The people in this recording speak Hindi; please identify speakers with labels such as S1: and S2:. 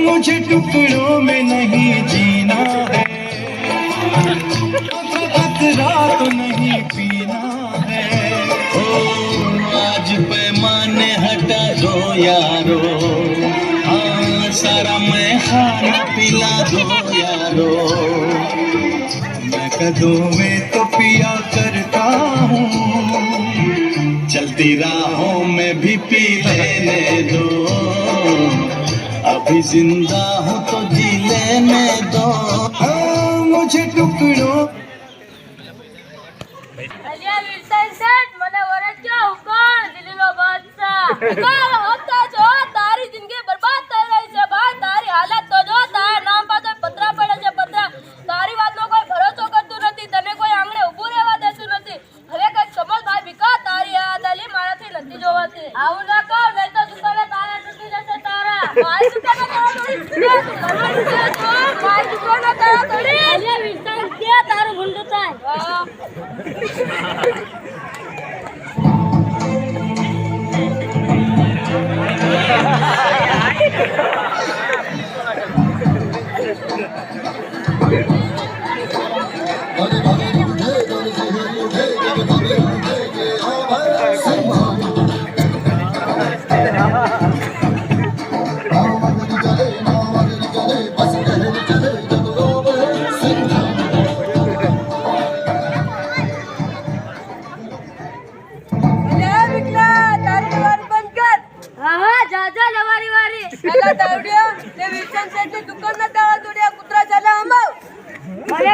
S1: मुझे टुकड़ों में नहीं जीना है। खतरा तो नहीं पीना है। ओ आज पैमाने हटा दो यारो। हाँ सारा मैं खाना पिला दो यारो। मैं कदों में तो पिया करता हूँ। चलती राहों में भी पी लेने दो अभी जिंदा हूँ तो जी लेने दो हाँ मुझे टुकड़ों
S2: અલ્યા વિલ્સન શેઠ મને વરચ્યો હુકમ દિલ્હીનો બાદશાહ આવું ના કહો નહીં તો દુકાને તારા તૂટી જશે તારા. મારી દુકાને તારા તોડી મારી દુકાને તારા તોડી અલ્યા વિસ્તાર કે તારું ભૂંડું થાય?
S3: त्याला दावड्या ते विल्सनसाठी दुकानात दावा दुड्या
S2: कुत्रा झाला आम्हाला